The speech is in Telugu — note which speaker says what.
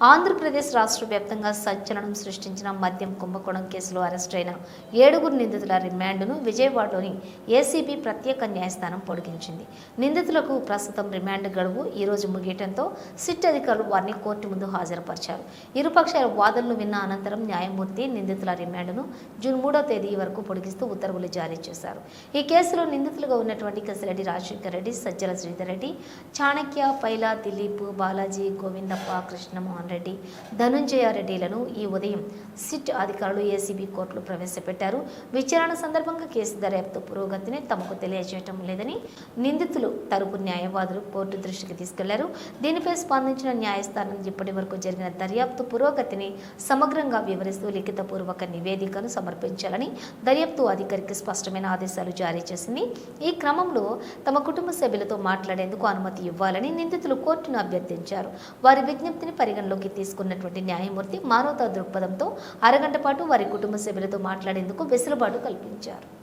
Speaker 1: ఆంధ్రప్రదేశ్ రాష్ట్ర వ్యాప్తంగా సంచలనం సృష్టించిన మద్యం కుంభకోణం కేసులో అరెస్టైన ఏడుగురు నిందితుల రిమాండ్ను విజయవాడలోని ఏసీబీ ప్రత్యేక న్యాయస్థానం పొడిగించింది. నిందితులకు ప్రస్తుతం రిమాండ్ గడువు ఈ రోజు ముగియటంతో సిట్ అధికారులు వారిని కోర్టు ముందు హాజరుపరిచారు. ఇరుపక్షాల వాదనలు విన్న అనంతరం న్యాయమూర్తి నిందితుల రిమాండ్ను జూన్ మూడో తేదీ వరకు పొడిగిస్తూ ఉత్తర్వులు జారీ చేశారు. ఈ కేసులో నిందితులుగా ఉన్నటువంటి కసిరెడ్డి రాజశేఖర రెడ్డి సజ్జల శ్రీధర్ రెడ్డి చాణక్య పైలా దిలీప్ బాలాజీ గోవిందప్ప కృష్ణమోహన్ రెడ్డి ధనుంజయ రెడ్డిలను ఈ ఉదయం సిట్ అధికారులు ఏసీబీ కోర్టులో ప్రవేశపెట్టారు. విచారణ సందర్భంగా కేసు దర్యాప్తు పురోగతిని తమకు తెలియజేయటం లేదని నిందితులు తరపు న్యాయవాదులు కోర్టు దృష్టికి తీసుకెళ్ళారు. దీనిపై స్పందించిన న్యాయస్థానం ఇప్పటి వరకు జరిగిన దర్యాప్తు పురోగతిని సమగ్రంగా వివరిస్తూ లిఖితపూర్వక నివేదికను సమర్పించాలని దర్యాప్తు అధికారికి స్పష్టమైన ఆదేశాలు జారీ చేసింది. ఈ క్రమంలో తమ కుటుంబ సభ్యులతో మాట్లాడేందుకు అనుమతి ఇవ్వాలని నిందితులు కోర్టును అభ్యర్థించారు. వారి విజ్ఞప్తిని పరిగణలో పరిగణలోకి తీసుకున్నటువంటి న్యాయమూర్తి మానవతా దృక్పథంతో అరగంట పాటు వారి కుటుంబ సభ్యులతో మాట్లాడేందుకు వెసులుబాటు కల్పించారు.